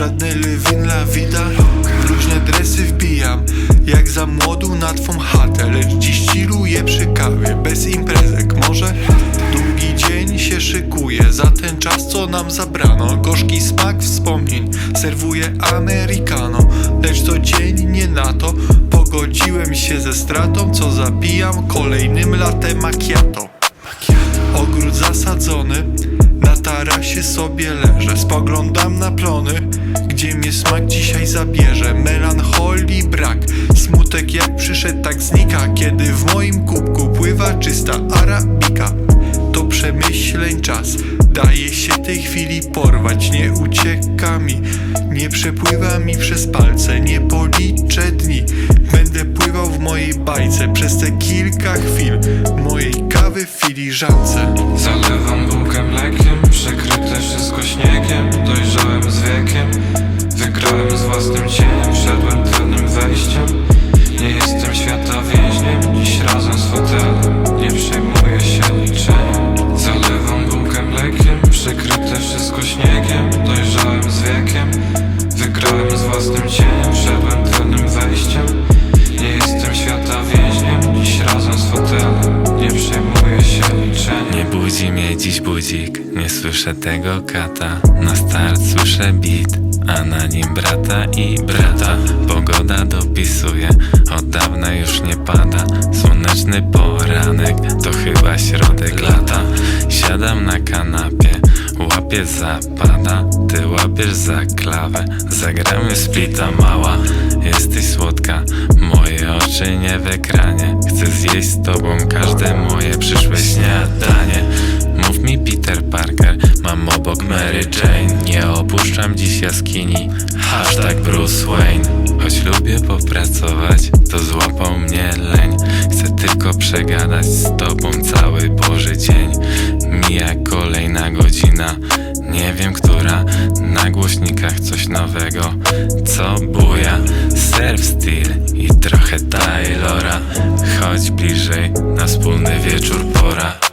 żadne lewin la vida. Luźne dresy wbijam, jak za młodu na twą chatę. Lecz dziś chilluję przy kawie, bez imprezek. Może? Długi dzień się szykuje, za ten czas co nam zabrano. Gorzki smak wspomnień, serwuję americano Lecz to dzień nie na to, pogodziłem się ze stratą Co zabijam kolejnym latte macchiato. Ogród zasadzony, na tarasie sobie leżę Spoglądam na plony, gdzie mnie smak dzisiaj zabierze. Melancholii brak, smutek jak przyszedł tak znika. Kiedy w moim kubku pływa czysta arabika To przemyśleń czas, daje się tej chwili porwać Nie ucieka mi, nie przepływa mi przez palce Nie policzę dni, będę pływał w mojej bajce Przez te kilka chwil mojej kawy w filiżance Zalewam nie słyszę tego kata. Na start słyszę beat, a na nim brata i brata. Pogoda dopisuje, od dawna już nie pada. Słoneczny poranek, to chyba środek lata. Siadam na kanapie, łapię zapada Ty łapiesz za klawę, zagramy splita mała. Jesteś słodka, moje oczy nie w ekranie. Chcę zjeść z tobą każde moje przyszłe śniadanie Mów mi Peter Parker, mam obok Mary Jane. Nie opuszczam dziś jaskini, hashtag Bruce Wayne. Choć lubię popracować, to złapał mnie leń. Chcę tylko przegadać z tobą cały Boży dzień Mija kolejna godzina, nie wiem która. Na głośnikach coś nowego, co buja. Surf Steel i trochę Taylora. Chodź bliżej, na wspólny wieczór pora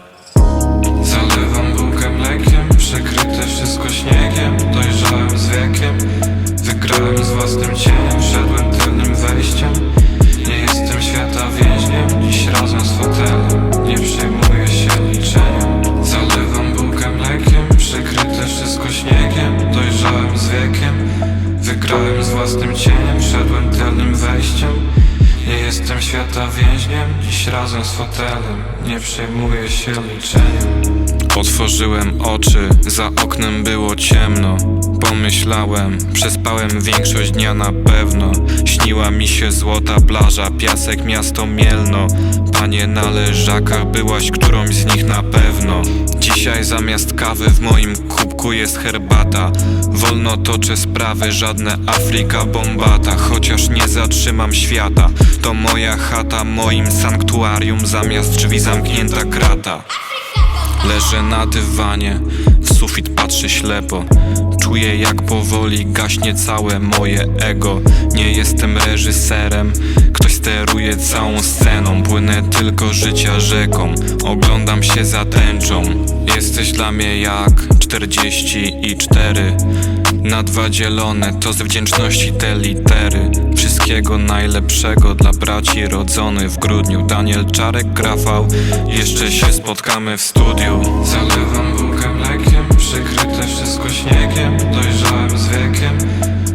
cieniem Wszedłem tylnym wejściem. Nie jestem świata więźniem, dziś razem z fotelem. Nie przejmuję się liczeniem. Otworzyłem oczy, za oknem było ciemno. Pomyślałem, przespałem większość dnia na pewno. Śniła mi się złota plaża, piasek, miasto Mielno Panie na leżakach, byłaś którąś z nich na pewno. Dzisiaj zamiast kawy w moim kubku jest herbata. Wolno toczę sprawy, żadne Afryka bombata. Chociaż nie zatrzymam świata. To moja chata, moim sanktuarium Zamiast drzwi zamknięta krata. Leżę na dywanie, w sufit patrzę ślepo. Czuję jak powoli gaśnie całe moje ego. Nie jestem reżyserem, ktoś steruje całą sceną Płynę tylko życia rzeką, oglądam się za tęczą. Jesteś dla mnie jak 44 Na dwa dzielone, to z wdzięczności te litery. Wszystkiego najlepszego dla braci rodzony w grudniu. Daniel Czarek Grafał, jeszcze się spotkamy w studiu. Zalewam bułkę mlekiem, przykryte wszystko śniegiem Dojrzałem z wiekiem,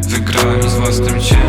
wygrałem z własnym cieniem